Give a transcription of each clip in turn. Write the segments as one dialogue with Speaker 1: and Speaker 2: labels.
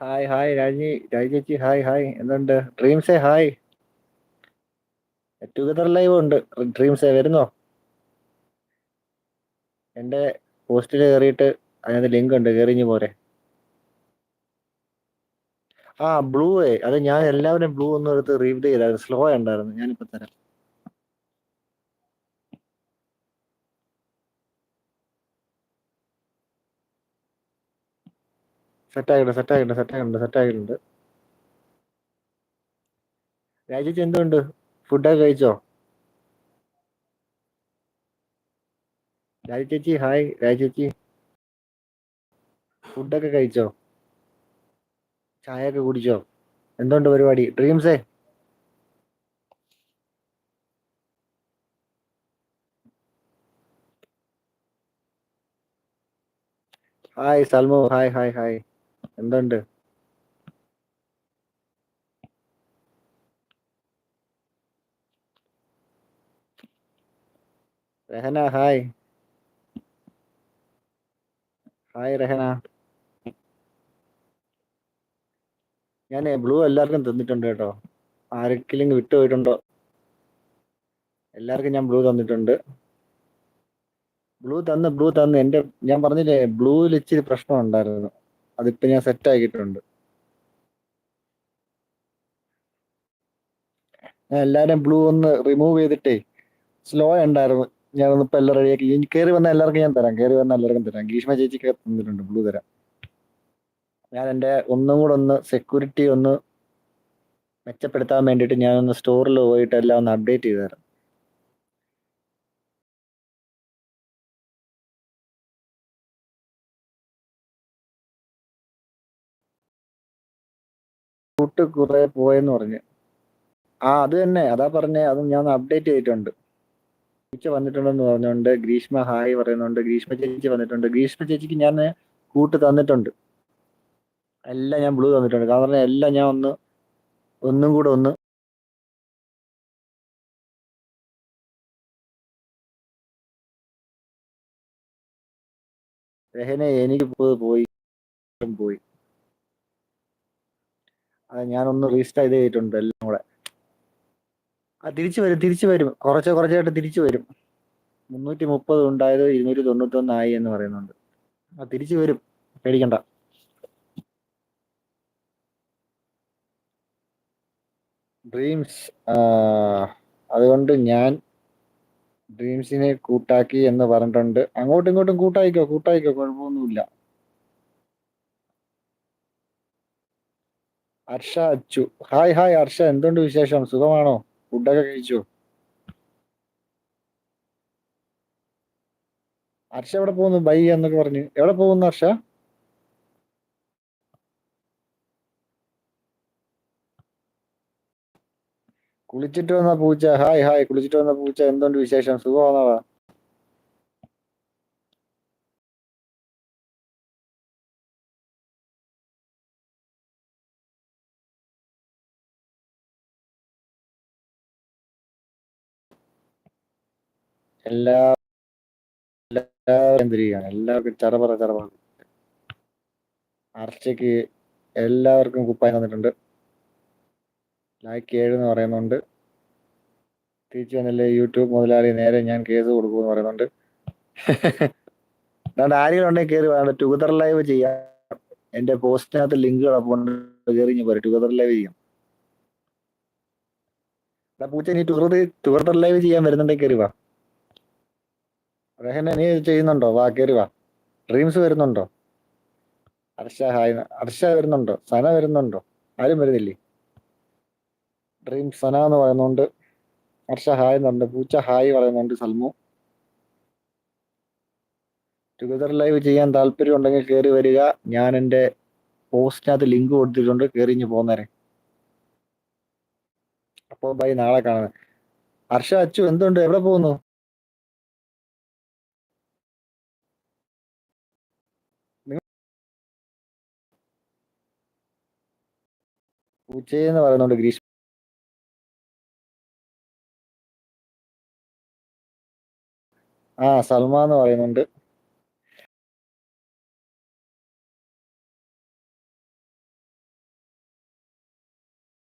Speaker 1: Hi hi രാജി. രാജി ചേച്ചി ഹായ് ഹായ് എന്തുണ്ട് ഡ്രീംസേ ഹായ് ടുഗദർ ലൈവ് ഉണ്ട്. ഡ്രീംസേ വരുന്നോ? എന്റെ പോസ്റ്റിൽ കയറിയിട്ട് അതിനകത്ത് ലിങ്ക് ഉണ്ട്. കയറിഞ്ഞ് പോരെ. ആ ബ്ലൂ അത് ഞാൻ എല്ലാവരും ബ്ലൂ ഒന്നും എടുത്ത് റീഡ് ചെയ്തായിരുന്നു. സ്ലോ ഉണ്ടായിരുന്നു. ഞാനിപ്പോ തരാം. സെറ്റ് ആയിട്ടുണ്ട് സെറ്റ് ആയിട്ടുണ്ട് സെറ്റ് ആയിട്ടുണ്ട് സെറ്റ് ആയിട്ടുണ്ട് രാജേച്ചി എന്തുണ്ട്? ഫുഡൊക്കെ കഴിച്ചോ? രാജി ചേച്ചി ഹായ് രാജി ചേച്ചി ഫുഡൊക്കെ കഴിച്ചോ? ചായ ഒക്കെ കുടിച്ചോ? എന്തുണ്ട് പരിപാടി? ഡ്രീംസേ? ഹായ് സൽമോ ഹായ് ഹായ് ഹായ്. എന്തുണ്ട്? രഹന ഹായ്. ഹായ് രഹന. ഞാൻ ബ്ലൂ എല്ലാവർക്കും തന്നിട്ടുണ്ട് കേട്ടോ. ആരെങ്കിലും വിട്ടുപോയിട്ടുണ്ടോ എല്ലാവർക്കും ഞാൻ ബ്ലൂ തന്നിട്ടുണ്ട്. ബ്ലൂ തന്ന് ബ്ലൂ തന്ന്. എന്റെ ഞാൻ പറഞ്ഞില്ലേ ബ്ലൂവിൽ ഇച്ചിരി പ്രശ്നം ഉണ്ടായിരുന്നു. അതിപ്പോ ഞാൻ സെറ്റ് ആക്കിയിട്ടുണ്ട്. ഞാൻ എല്ലാരും ബ്ലൂ ഒന്ന് റിമൂവ് ചെയ്തിട്ടേ സ്ലോ ഉണ്ടായിരുന്നു ഞാൻ ഒന്ന് ഇപ്പൊ എല്ലാം റെഡിയാക്കി കയറി വന്ന എല്ലാവർക്കും ഞാൻ തരാം. കയറി വന്ന എല്ലാവർക്കും തരാം. ഗീഷ്മ ചേച്ചിക്ക് തന്നിട്ടുണ്ട് ബ്ലൂ തരാം. ഞാൻ എന്റെ ഒന്നും കൂടെ ഒന്ന് സെക്യൂരിറ്റി ഒന്ന് മെച്ചപ്പെടുത്താൻ വേണ്ടിയിട്ട് ഞാനൊന്ന് സ്റ്റോറിൽ പോയിട്ട് എല്ലാം ഒന്ന് അപ്ഡേറ്റ് ചെയ്തു തരാം. കൂട്ട് കുറെ പോയെന്ന് പറഞ്ഞു. ആ അത് തന്നെ. അതാ പറഞ്ഞേ അത് ഞാൻ അപ്ഡേറ്റ് ചെയ്തിട്ടുണ്ട്. ചേച്ചി വന്നിട്ടുണ്ടെന്ന് പറഞ്ഞുകൊണ്ട് ഗ്രീഷ്മ ഹായ് പറയുന്നുണ്ട് ഗ്രീഷ്മ ചേച്ചി വന്നിട്ടുണ്ട്. ഗ്രീഷ്മ ചേച്ചിക്ക് ഞാൻ കൂട്ട് തന്നിട്ടുണ്ട്. എല്ലാം ഞാൻ ബ്ലൂ തന്നിട്ടുണ്ട്. കാരണം പറഞ്ഞാൽ എല്ലാം ഞാൻ ഒന്ന് ഒന്നും കൂടെ ഒന്ന് രഹനെ എനിക്ക് പോയി പോയി. ഞാനൊന്ന് റീസ്റ്റാർട്ട് ചെയ്തിട്ടുണ്ട് എല്ലാം കൂടെ. ആ തിരിച്ചു വരും തിരിച്ചു വരും. കുറച്ച് കുറച്ചായിട്ട് തിരിച്ചു വരും. മുന്നൂറ്റി മുപ്പത് ഉണ്ടായത് ഇരുന്നൂറ്റി ആയി എന്ന് പറയുന്നുണ്ട്. ആ തിരിച്ചു വരും. പേടിക്കണ്ട. ഡ്രീംസ് അതുകൊണ്ട് ഞാൻ ഡ്രീംസിനെ കൂട്ടാക്കി എന്ന് പറഞ്ഞിട്ടുണ്ട്. അങ്ങോട്ടും ഇങ്ങോട്ടും കൂട്ടായിക്കോ കൂട്ടായിക്കോ കുഴപ്പമൊന്നുമില്ല. Harsha Achu. Hi hi Harsha. എന്തുണ്ട് വിശേഷം? സുഖമാണോ? ഫുഡൊക്കെ കഴിച്ചു? ഹർഷ എവിടെ പോകുന്നു? ബൈ എന്നൊക്കെ പറഞ്ഞു. എവിടെ പോകുന്നു ഹർഷ? കുളിച്ചിട്ട് വന്ന പൂച്ച. Hi hi. കുളിച്ചിട്ട് വന്ന പൂച്ച. എന്തുണ്ട് വിശേഷം? സുഖമാണോ? എല്ലാ എല്ലാവരും എന്തിരിക്കുകയാണ് എല്ലാവർക്കും ചറപറ ചറപറ അർച്ചയ്ക്ക് എല്ലാവർക്കും കുപ്പായി തന്നിട്ടുണ്ട്. ലൈക്ക് ഏഴ് എന്ന് പറയുന്നുണ്ട്. തിരിച്ചു വന്നില്ലേ യൂട്യൂബ് മുതലാളി നേരെ ഞാൻ കേസ് കൊടുക്കുമെന്ന് പറയുന്നുണ്ട്. അതുകൊണ്ട് ആരെങ്കിലും ഉണ്ടെങ്കിൽ കയറി വേണ്ട ടുഗദർ ലൈവ് ചെയ്യാം. എന്റെ പോസ്റ്റിനകത്ത് ലിങ്ക് കിടപ്പുണ്ട് കയറി പോരെ. ടുഗദർ ലൈവ് ചെയ്യാം. പൂച്ച നീ ടുഗദർ ടുഗദർ ലൈവ് ചെയ്യാൻ വരുന്നുണ്ടെങ്കിൽ കയറി വാ. റഹന നീ ചെയ്യുന്നുണ്ടോ? വാ കയറി വാ. ഡ്രീംസ് വരുന്നുണ്ടോ? അർഷ ഹായ്. അർഷ വരുന്നുണ്ടോ? സന വരുന്നുണ്ടോ? ആരും വരുന്നില്ലേ? ഡ്രീം സന എന്ന് പറയുന്നുണ്ട്. അർഷ ഹായ് എന്നുണ്ട് പൂച്ച ഹായ് പറയുന്നുണ്ട് സൽമു. ടുഗദർ ലൈവ് ചെയ്യാൻ താല്പര്യം ഉണ്ടെങ്കിൽ കയറി വരിക. ഞാൻ എന്റെ പോസ്റ്റിനകത്ത് ലിങ്ക് കൊടുത്തിട്ടുണ്ട്. കയറിഞ്ഞ് പോന്നേരെ. അപ്പോൾ ബൈ നാളെ കാണുന്നത് ഹർഷ അച്ചു എന്തുണ്ട്? എവിടെ പോകുന്നു? പൂച്ചയെന്ന് പറയുന്നുണ്ട് ഗ്രീഷ്മ ആ സൽമാ എന്ന് പറയുന്നുണ്ട്.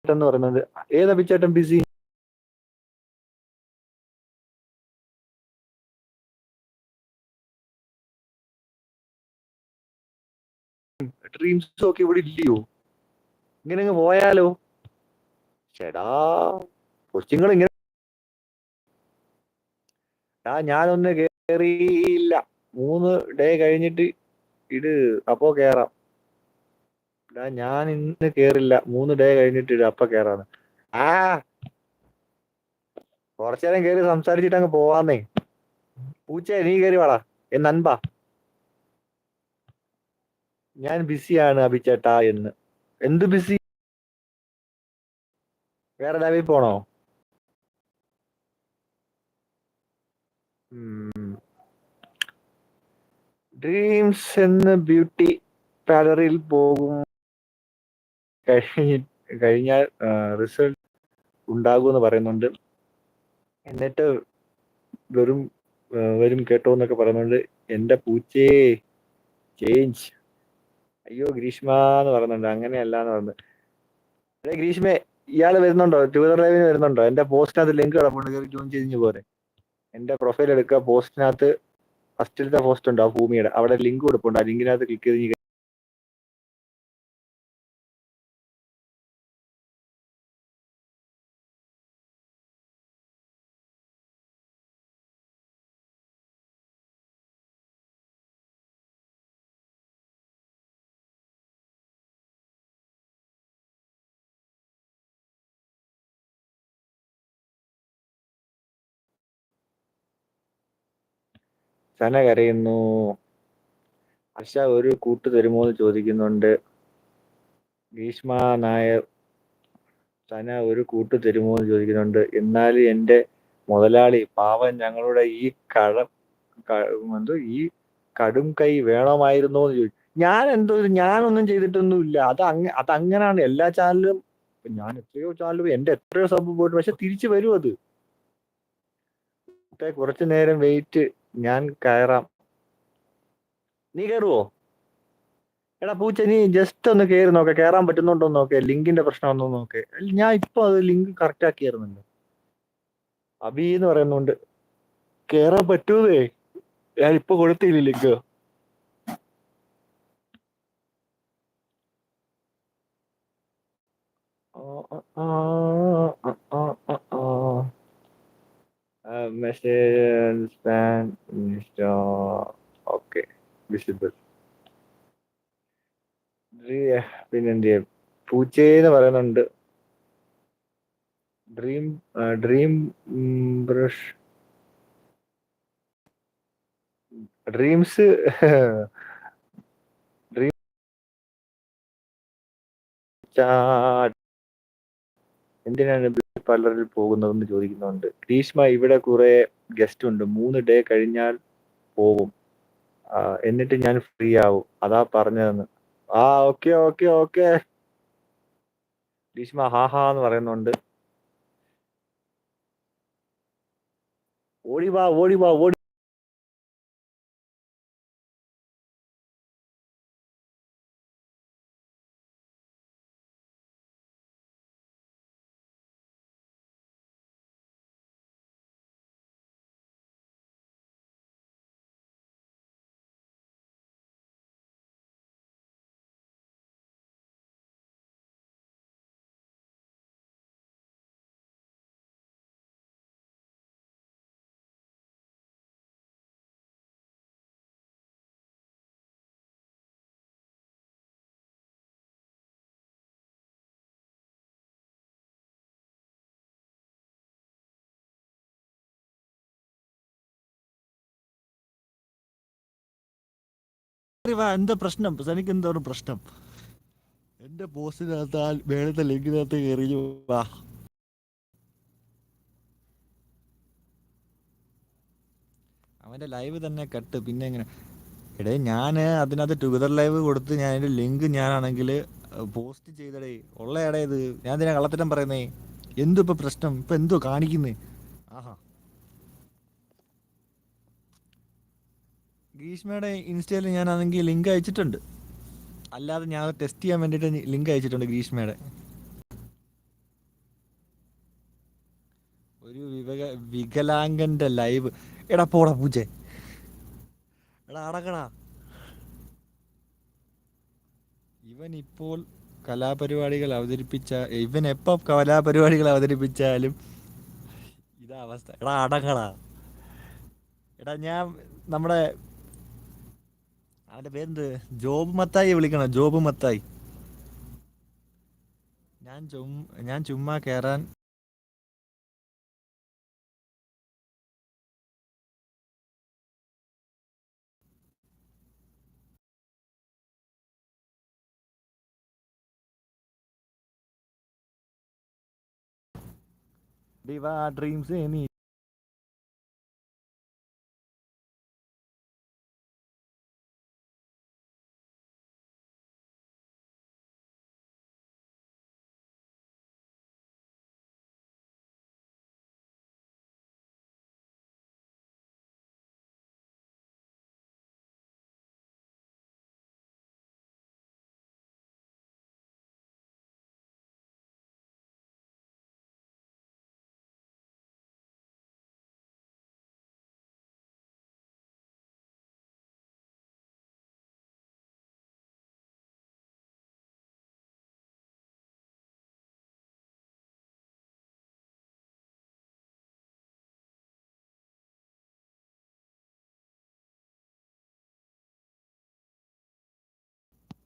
Speaker 1: എന്ന് പറയുന്നത്. ഏതാ അഭിച്ചേട്ടൻ ബിസി ഡ്രീംസ് ഒക്കെ ഇവിടെ ഇല്ലയോ? ഇങ്ങനെ അങ്ങ് പോയാലോ? ചേടാ കൊച്ചുങ്ങൾ ഇങ്ങനെ ആ ഞാനൊന്ന് കേറിയില്ല. മൂന്ന് ഡേ കഴിഞ്ഞിട്ട് ഇട് അപ്പോ കേറാം. എടാ, ഞാൻ ഇന്ന് കേറില്ല. മൂന്ന് ഡേ കഴിഞ്ഞിട്ട് ഇട് അപ്പൊ കേറാന്ന്. ആ കുറച്ചു നേരം കേറി സംസാരിച്ചിട്ട് അങ്ങ് പോവാന്നേ. പൂച്ച നീ കേറി വാടാ. എന്ന് അൻപാ ഞാൻ ബിസിയാണ് അഭിച്ചേട്ടാ എന്ന്. എന്ത് ബിസി വേറെ ലാബിൽ പോണോ? ഡ്രീംസ് എന്ന് ബ്യൂട്ടി പാലറിൽ പോകും. കഴിഞ്ഞ കഴിഞ്ഞാൽ റിസൾട്ട് ഉണ്ടാകുമെന്ന് പറയുന്നുണ്ട്. എന്നിട്ട് വെറും വരും കേട്ടോ എന്നൊക്കെ പറയുന്നുണ്ട്. എന്റെ പൂച്ചേ ചേഞ്ച് അയ്യോ ഗ്രീഷ്മ എന്ന് പറയുന്നുണ്ട്. അങ്ങനെയല്ല എന്ന് പറഞ്ഞു അതെ ഗ്രീഷ്മേ ഇയാൾ വരുന്നുണ്ടോ? ട്വിറ്റർ ലൈവിന് വരുന്നുണ്ടോ? എന്റെ പോസ്റ്റിനകത്ത് ലിങ്ക് കിടപ്പുണ്ട് കയറി ജോയിൻ ചെയ്തിഞ്ഞ് പോരെ. എന്റെ പ്രൊഫൈൽ എടുക്കുക. പോസ്റ്റിനകത്ത് ഫസ്റ്റിലത്തെ പോസ്റ്റ് ഉണ്ട് ആ ഭൂമിയുടെ. അവിടെ ലിങ്ക് കൊടുപ്പുണ്ട്. ആ ലിങ്കിനകത്ത് ക്ലിക്ക് ചെയ്ത് സന കരയുന്നു അശ ഒരു കൂട്ട് തരുമോ എന്ന് ചോദിക്കുന്നുണ്ട്. ഭീഷ്മ നായർ സന ഒരു കൂട്ട് തരുമോ എന്ന് ചോദിക്കുന്നുണ്ട്. എന്നാൽ എന്റെ മുതലാളി പാവൻ ഞങ്ങളുടെ ഈ കഴ എന്തോ ഈ കടും കൈ വേണമായിരുന്നോ എന്ന് ചോദിച്ചു ഞാൻ എന്തോ ഞാനൊന്നും ചെയ്തിട്ടൊന്നുമില്ല. അത് അങ്ങ അത് അങ്ങനെയാണ് എല്ലാ ചാനലും ഞാൻ എത്രയോ ചാനലും എന്റെ എത്രയോ സബ് പോയിട്ട് പക്ഷെ തിരിച്ചു വരും അത്. കുറച്ചു നേരം വെയിറ്റ് ഞാൻ കയറാം. നീ കയറുവോ? എടാ പൂച്ച നീ ജസ്റ്റ് ഒന്ന് കയറി നോക്കെ. കയറാൻ പറ്റുന്നുണ്ടോ നോക്കെ. ലിങ്കിന്റെ പ്രശ്നം ഒന്നും നോക്കെ. ഞാൻ ഇപ്പൊ അത് ലിങ്ക് കറക്റ്റ് ആക്കി കയറുന്നുണ്ട് അബി എന്ന് പറയുന്നുണ്ട്. കേറാൻ പറ്റൂതേ ഞാൻ ഇപ്പൊ കൊടുത്തില്ല link? Message span okay visible പിന്നെന്ത് പൂച്ചേന്ന് പറയുന്നുണ്ട്. Dream dream brush dreams dream എന്തിനാണ് ബ്യൂട്ടി പാർലറിൽ പോകുന്നതെന്ന് ചോദിക്കുന്നുണ്ട്. ഗ്രീഷ്മ ഇവിടെ കുറെ ഗസ്റ്റ് ഉണ്ട്. മൂന്ന് ഡേ കഴിഞ്ഞാൽ പോകും എന്നിട്ട് ഞാൻ ഫ്രീ ആവും. അതാ പറഞ്ഞതെന്ന്. ആ ഓക്കെ ഓക്കെ ഓക്കെ ഗ്രീഷ്മ ഹാ ഹാ എന്ന് പറയുന്നുണ്ട്. ഓടിവാ ഓടിവാ ഓടി
Speaker 2: എന്താ പ്രശ്നം? തനിക്ക് എന്താണ് പ്രശ്നം? എന്റെ പോസ്റ്റിനകത്ത് ആ മേളത്തെ ലിങ്കിനകത്ത് കയറി വാ. അവന്റെ ലൈവ് തന്നെ കട്ട്. പിന്നെ എങ്ങനെ? എടേ ഞാൻ അതിനകത്ത് ടുഗദർ ലൈവ് കൊടുത്ത് ഞാൻ അതിന്റെ ലിങ്ക് ഞാനാണെങ്കിൽ പോസ്റ്റ് ചെയ്തടേ. ഉള്ള എടേ ഇത്. ഞാൻ ഇതിനെ കള്ളത്തരം പറയുന്നേ. എന്തു ഇപ്പൊ പ്രശ്നം? ഇപ്പൊ എന്തോ കാണിക്കുന്നേ? ഗ്രീഷ്മയുടെ ഇൻസ്റ്റയിൽ ഞാനാണെങ്കിൽ ലിങ്ക് അയച്ചിട്ടുണ്ട്. അല്ലാതെ ഞാൻ ടെസ്റ്റ് ചെയ്യാൻ വേണ്ടിയിട്ട് ലിങ്ക് അയച്ചിട്ടുണ്ട് ഗ്രീഷ്മയുടെ ഒരു വിവക വികലാംഗന്റെ ലൈവ്. എടാ പോടാ പൂജ. എടാ അടക്കടാ. ഇവൻ ഇപ്പോൾ കലാപരിപാടികൾ അവതരിപ്പിച്ച ഇവൻ എപ്പോ കലാപരിപാടികൾ അവതരിപ്പിച്ചാലും ഇതാ അവസ്ഥ. എടാ അടങ്ങടാ എടാ ഞാൻ നമ്മുടെ അവന്റെ പേരെന്ത്? ജോബ് മത്തായി വിളിക്കണം? ജോബ് മത്തായി. ഞാൻ ഞാൻ ചുമ്മാ കേറാൻ ഡ്രീംസ് നീ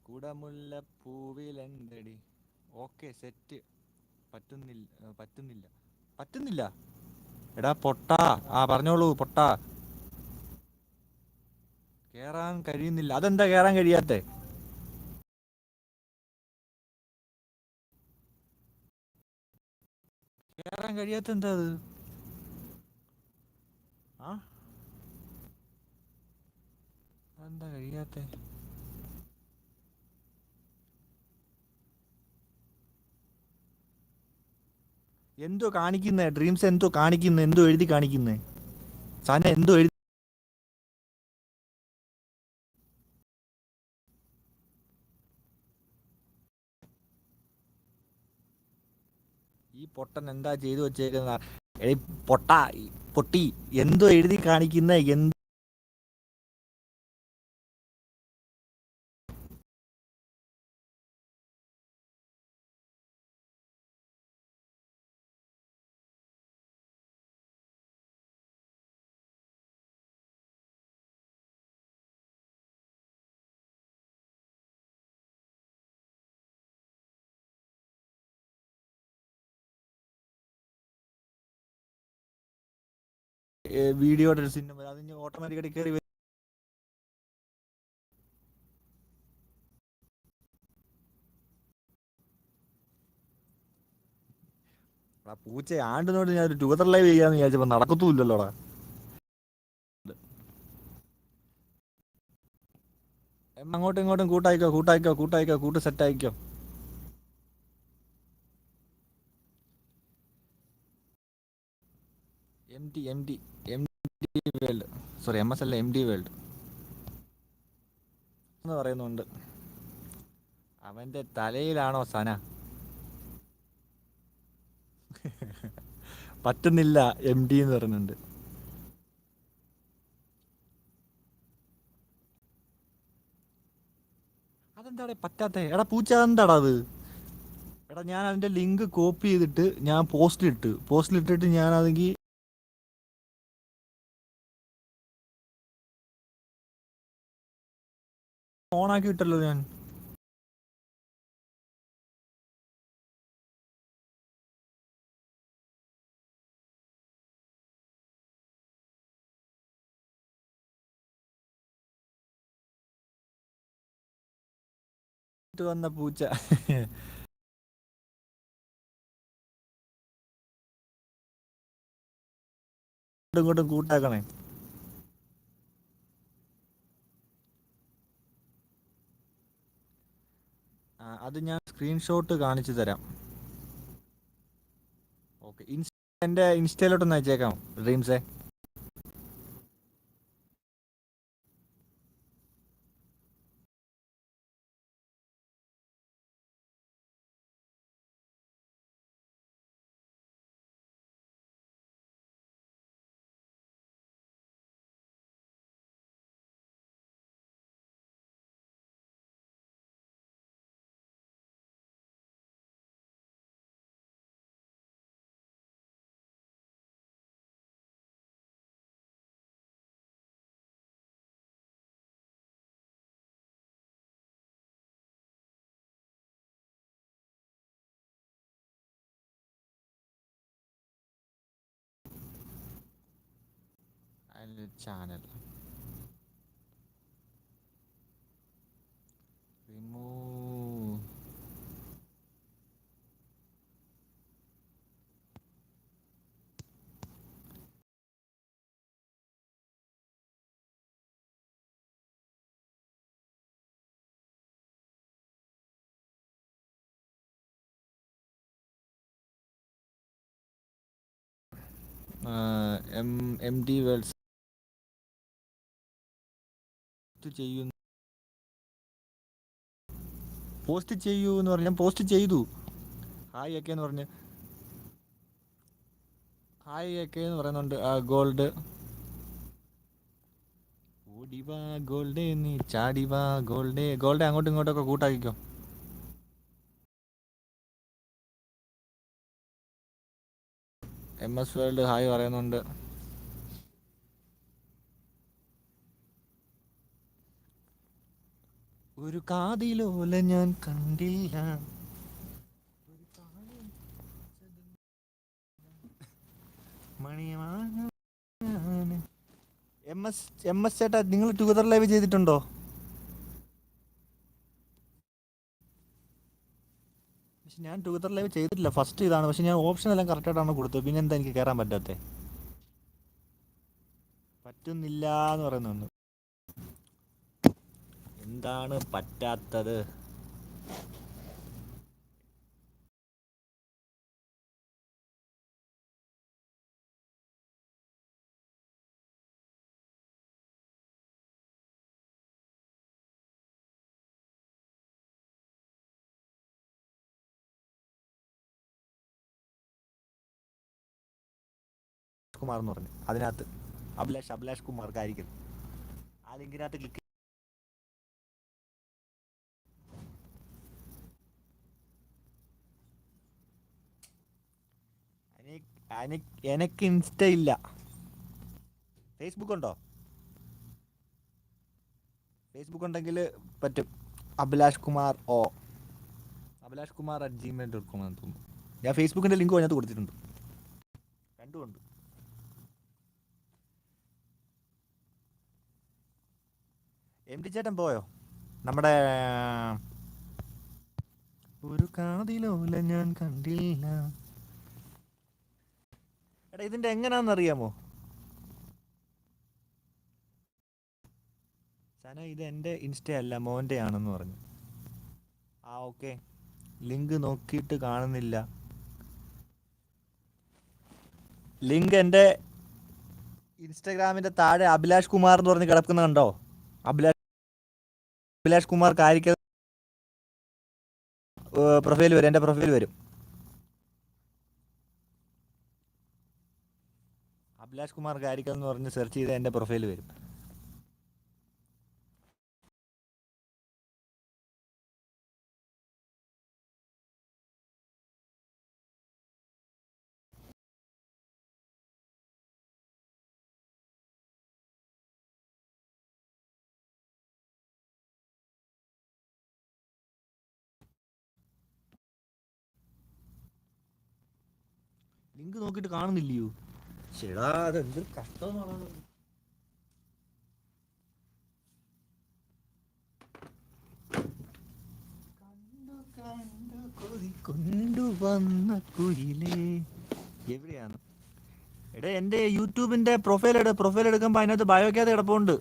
Speaker 2: കുടമുല്ലപ്പൂവിലെന്തടി ഓക്കെ സെറ്റ്. പറ്റുന്നില്ല പറ്റുന്നില്ല. പറ്റുന്നില്ല? എടാ പൊട്ടാ. ആ പറഞ്ഞോളൂ പൊട്ടാ. കേറാൻ കഴിയുന്നില്ല. അതെന്താ കേറാൻ കഴിയാത്തെ? കേറാൻ കഴിയാത്ത എന്താ അത്? ആ? എന്താ കഴിയാത്തെ? എന്തോ കാണിക്കുന്നേ? ഡ്രീംസ് എന്തോ കാണിക്കുന്നേ? എന്തോ എഴുതി കാണിക്കുന്നേ? സന എന്തോ എഴുതി ഈ പൊട്ടൻ എന്താ ചെയ്തു വെച്ചേക്കുന്ന പൊട്ട പൊട്ടി എന്തോ എഴുതി കാണിക്കുന്ന? എന്ത് വീഡിയോയുടെ ഒരു അത് ഓട്ടോമാറ്റിക്കായിട്ട് കയറി വരും. പൂച്ച ആണ്ടിനോട് ഞാൻ ടൂതർ ലൈവ് ചെയ്യാന്ന് വിചാരിച്ചപ്പോ നടക്കത്തൂല്ലല്ലോടാ അങ്ങോട്ടും ഇങ്ങോട്ടും കൂട്ടായിക്കോ കൂട്ടായിക്കോ കൂട്ടായിക്കോ കൂട്ട് സെറ്റ് ആയിക്കോ. M T M T D world sorry M S അല്ല എം ഡി വേൾഡ് എന്ന് പറയുന്നുണ്ട്. അവന്റെ തലയിലാണോ സന? പറ്റുന്നില്ല എം ഡി എന്ന് പറയുന്നുണ്ട്. അതെന്താ പറ്റാത്ത? എടാ പൂച്ച എന്താടാ അത്? എടാ ഞാൻ അതിന്റെ ലിങ്ക് കോപ്പി ചെയ്തിട്ട് ഞാൻ പോസ്റ്റിലിട്ട്. പോസ്റ്റിലിട്ടിട്ട് ഞാൻ അതെങ്കിൽ ഓണാക്കി വിട്ടല്ലോ ഞാൻ. വന്ന പൂച്ച. ഇങ്ങോട്ടും കൂട്ടാക്കണേ. അത് ഞാൻ സ്ക്രീൻഷോട്ട് കാണിച്ചു തരാം. ഓക്കെ ഇൻസ്റ്റ എന്റെ ഇൻസ്റ്റയിലോട്ടൊന്ന് അയച്ചേക്കാം ഡ്രീംസേ channel remove M M D worlds ചെയ്യുന്നു പോസ്റ്റ് ചെയ്യൂ എന്ന് പറഞ്ഞാൽ പോസ്റ്റ് ചെയ്തു. ഹായ് ഒക്കെ എന്ന് പറഞ്ഞ്. ഹായ് ഒക്കെ എന്ന് പറയുന്നുണ്ട് ആ ഗോൾഡ്. ഓടിവാ ഗോൾഡേ നീ ചാടിവാ ഗോൾഡേ. ഗോൾഡേ അങ്ങോട്ടും ഇങ്ങോട്ടൊക്കെ കൂട്ടാക്കിക്കോ. എം എസ് വേൾഡ് ഹായ് പറയുന്നുണ്ട്. ഒരു കാതിലോല ഞാൻ കണ്ടില്ല. ചേട്ടാ നിങ്ങൾ ടുഗദർ ലൈവ് ചെയ്തിട്ടുണ്ടോ? പക്ഷെ ഞാൻ ടുഗദർ ലൈവ് ചെയ്തിട്ടില്ല. ഫസ്റ്റ് ഇതാണ്. പക്ഷെ ഞാൻ ഓപ്ഷൻ എല്ലാം കറക്റ്റായിട്ടാണ് കൊടുത്തത്. പിന്നെ എന്താ എനിക്ക് കയറാൻ പറ്റാത്തേ? പറ്റുന്നില്ല എന്ന് പറയുന്നുണ്ട്. എന്താണ് പറ്റാത്തത്? കുമാർ എന്ന് പറഞ്ഞു. അതിനകത്ത് അഭിലാഷ് അഭിലാഷ് കുമാർ കാരിക്കൽ ആ ലിങ്കിനകത്ത് ക്ലിക്ക് എനിക്ക് ഇൻസ്റ്റ ഇല്ല. ഫേസ്ബുക്ക് ഉണ്ടോ ഫേസ്ബുക്ക് ഉണ്ടെങ്കിൽ പറ്റും. അഭിലാഷ് കുമാർ ഓ. Abhilash Kumar at Gmail dot com എന്ന് തോന്നുന്നു. ഞാൻ ഫേസ്ബുക്കിന്റെ ലിങ്ക് അതിനകത്ത് കൊടുത്തിട്ടുണ്ട്. രണ്ടും ഉണ്ട്. എം ടി ചേട്ടൻ പോയോ? നമ്മുടെ ഒരു കാതിലോല ഞാൻ കണ്ടില്ല. എടാ ഇതിന്റെ എങ്ങനാന്ന് അറിയാമോ സന ഇത് എന്റെ ഇൻസ്റ്റ അല്ല മോന്റെ ആണെന്ന് പറഞ്ഞു. ആ ഓക്കെ. ലിങ്ക് നോക്കിയിട്ട് കാണുന്നില്ല. ലിങ്ക് എന്റെ ഇൻസ്റ്റഗ്രാമിന്റെ താഴെ അഭിലാഷ് കുമാർ എന്ന് പറഞ്ഞ് കിടക്കുന്ന കണ്ടോ? അഭിലാഷ് അഭിലാഷ് കുമാർ കാരിക്ക പ്രൊഫൈൽ വരും എന്റെ പ്രൊഫൈൽ വരും. അഭിലാഷ് കുമാർ ഗാരിക്കൽ എന്ന് പറഞ്ഞ് സെർച്ച് ചെയ്ത് എന്റെ പ്രൊഫൈൽ വരും. ലിങ്ക് നോക്കിയിട്ട് കാണുന്നില്ലയോ? ചേടാ അതെന്ത് കഷ്ടമാണ് കൊണ്ടുവന്ന കുയിലേ. എവിടെയാണ്? എടാ എന്റെ യൂട്യൂബിന്റെ പ്രൊഫൈൽ എടു പ്രൊഫൈൽ എടുക്കുമ്പോൾ അതിനകത്ത് ബയോക്കകത്ത് കിടപ്പുണ്ട്.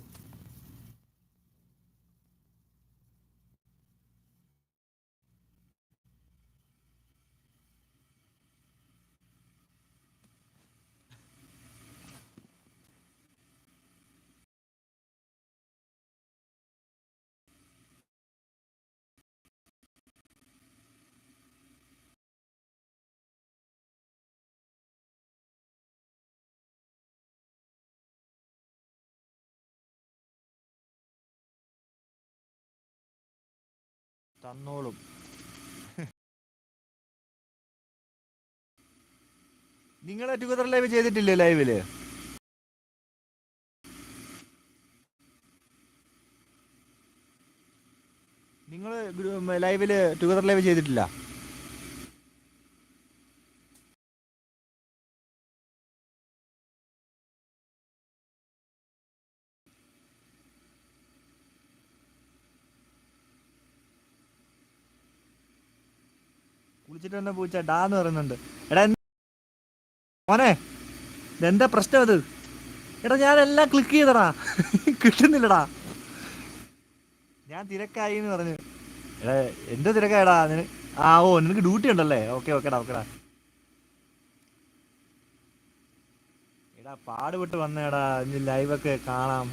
Speaker 2: തന്നോളും. നിങ്ങൾ ടുഗദർ ലൈവ് ചെയ്തിട്ടില്ലേ ലൈവിൽ? നിങ്ങൾ ലൈവിൽ ടുഗദർ ലൈവ് ചെയ്തിട്ടില്ല? കുളിച്ചിട്ട് വന്ന പൂച്ച ഡാന്ന് പറയുന്നുണ്ട്. എടാ മോനെ ഇതെന്താ പ്രശ്നം അത്? എടാ ഞാൻ എല്ലാം ക്ലിക്ക് ചെയ്തടാ. കിട്ടുന്നില്ലടാ. ഞാൻ തിരക്കായി എന്ന് പറഞ്ഞു. എടാ എന്റെ തിരക്കായടാ? നിന ആ ഓ നിനക്ക് ഡ്യൂട്ടി ഉണ്ടല്ലേ? ഓക്കെ ഓക്കെടാ ഓക്കെടാ എടാ പാടുപെട്ട് വന്നേടാ. ഇനി ലൈവൊക്കെ കാണാം.